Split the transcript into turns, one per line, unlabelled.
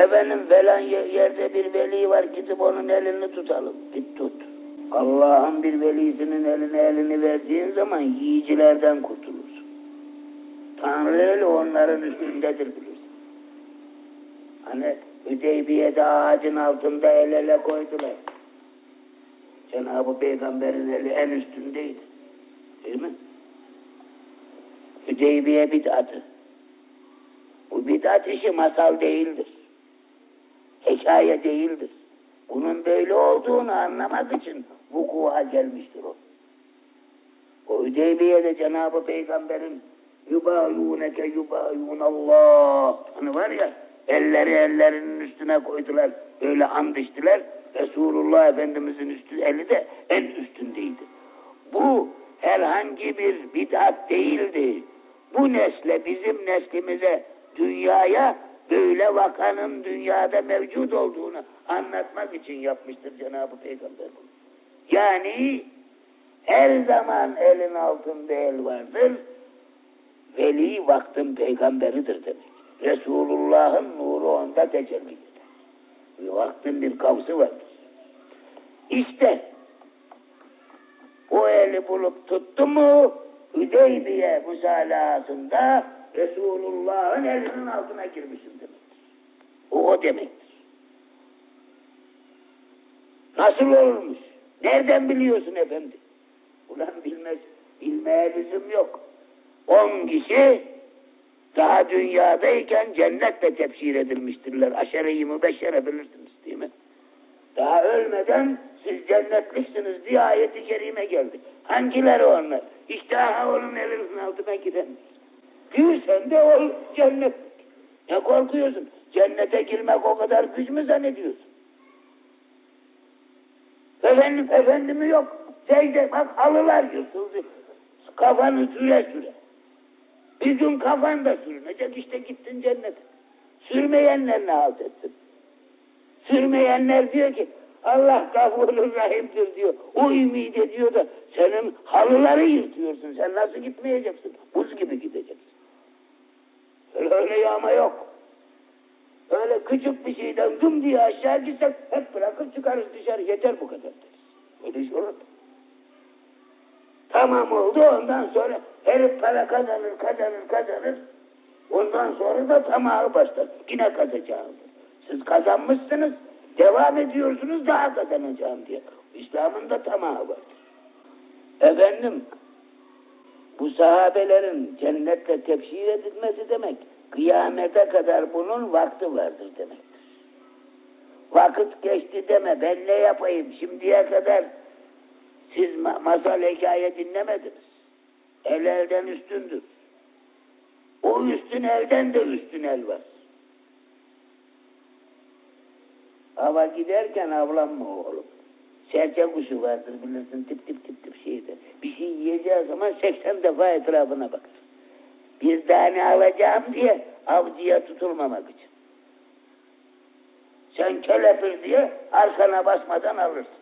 Efendim falan ye- yerde bir veli var gidip onun elini tutalım. Git tut. Allah'ın bir velisinin eline elini verdiğin zaman yiyicilerden kurtulursun. Tanrı öyle onların üstündedir bilirsin. Hani Hüdeybiye'de ağacın altında el ele koydular. Cenab-ı Peygamber'in eli en üstündeydi. Değil mi? Hüdeybiye bid'atı. Bu bid'at işi masal değildir. Hikaye değildir. Bunun böyle olduğunu anlamak için vuku'a gelmiştir o. O Hüdeybiye'de Cenab-ı Peygamber'in yubayuneke yubayun Allah hani var ya elleri ellerinin üstüne koydular öyle and içtiler Resulullah Efendimizin üstü eli de en üstündeydi. Bu herhangi bir bid'at değildi. Bu nesle bizim neslimize dünyaya böyle vakanın dünyada mevcut olduğunu anlatmak için yapmıştır Cenab-ı Peygamber. Yani her zaman elin altında el vardır. Veli vaktin peygamberidir demek. Resulullah'ın nuru onda tecelli vaktin bir kavsi vardır. İşte o eli bulup tuttu mu Hüdeybiye müsalasında Resulullah'ın elinin altına girmişsin demektir. O o demektir. Nasıl olmuş? Nereden biliyorsun efendi? Ulan bilmez, bilmeye lüzum yok. On kişi daha dünyadayken cennetle tepşir edilmiştirler. Aşere-i mübeşşere bilirsiniz değil mi? Daha ölmeden siz cennetliksiniz diye ayeti kerime geldi. Hangileri onlar? İşte aha onun elinin altına gidenler. Gülsen de o cennet. Ne korkuyorsun? Cennete girmek o kadar güç mü zannediyorsun? Efendim, efendimi yok. Secde bak halılar yırtıldı. Kafanı süre süre. Bir kafan da sürünecek işte gittin cennete. Sürmeyenler ne halt etsin? Sürmeyenler diyor ki Allah gafurur rahimdir diyor. O ümit ediyor da senin halıları yırtıyorsun. Sen nasıl gitmeyeceksin? Buz gibi gideceksin. Öyle, yağma yok. Öyle küçük bir şeyden dum diye aşağı gitsek hep bırakıp çıkarız dışarı. Yeter bu kadar deriz. Öyle? Tamam oldu ondan sonra herif para kazanır kazanır kazanır. Ondan sonra da tamahı başlar. Yine kazacağım. Siz kazanmışsınız devam ediyorsunuz daha kazanacağım diye. İslam'ın da tamahı vardır. Efendim bu sahabelerin cennetle tebşir edilmesi demek kıyamete kadar bunun vakti vardır demektir. Vakit geçti deme ben ne yapayım şimdiye kadar siz ma- masal hikaye dinlemediniz. El elden üstündür. O üstün elden de üstün el var. Hava giderken avlanma oğlum. Serçe kuşu vardır bilirsin tip tip tip tip şeyde. Bir şey yiyeceği zaman 80 defa etrafına bakar. Bir tane alacağım diye avcıya tutulmamak için. Sen kelepir diye arkana basmadan alırsın.